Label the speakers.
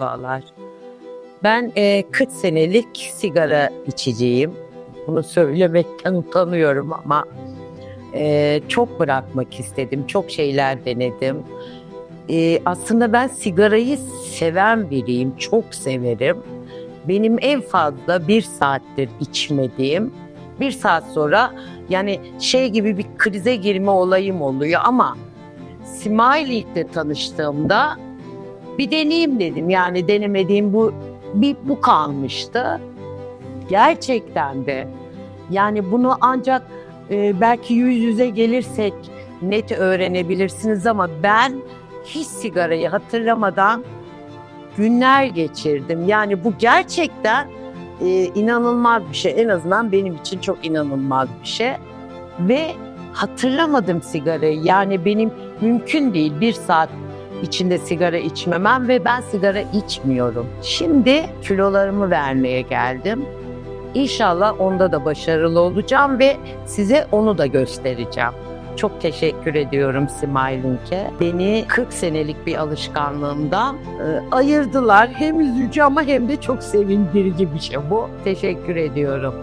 Speaker 1: Merhabalar. Ben e, 40 senelik sigara içiciyim. Bunu söylemekten utanıyorum ama e, çok bırakmak istedim. Çok şeyler denedim. E, aslında ben sigarayı seven biriyim. Çok severim. Benim en fazla bir saattir içmediğim bir saat sonra yani şey gibi bir krize girme olayım oluyor ama Smiley'le tanıştığımda bir deneyeyim dedim. Yani denemediğim bu bir bu kalmıştı. Gerçekten de yani bunu ancak e, belki yüz yüze gelirsek net öğrenebilirsiniz ama ben hiç sigarayı hatırlamadan günler geçirdim. Yani bu gerçekten e, inanılmaz bir şey. En azından benim için çok inanılmaz bir şey. Ve hatırlamadım sigarayı. Yani benim mümkün değil bir saat içinde sigara içmemem ve ben sigara içmiyorum. Şimdi kilolarımı vermeye geldim. İnşallah onda da başarılı olacağım ve size onu da göstereceğim. Çok teşekkür ediyorum Simay. Beni 40 senelik bir alışkanlığımdan e, ayırdılar. Hem üzücü ama hem de çok sevindirici bir şey bu. Teşekkür ediyorum.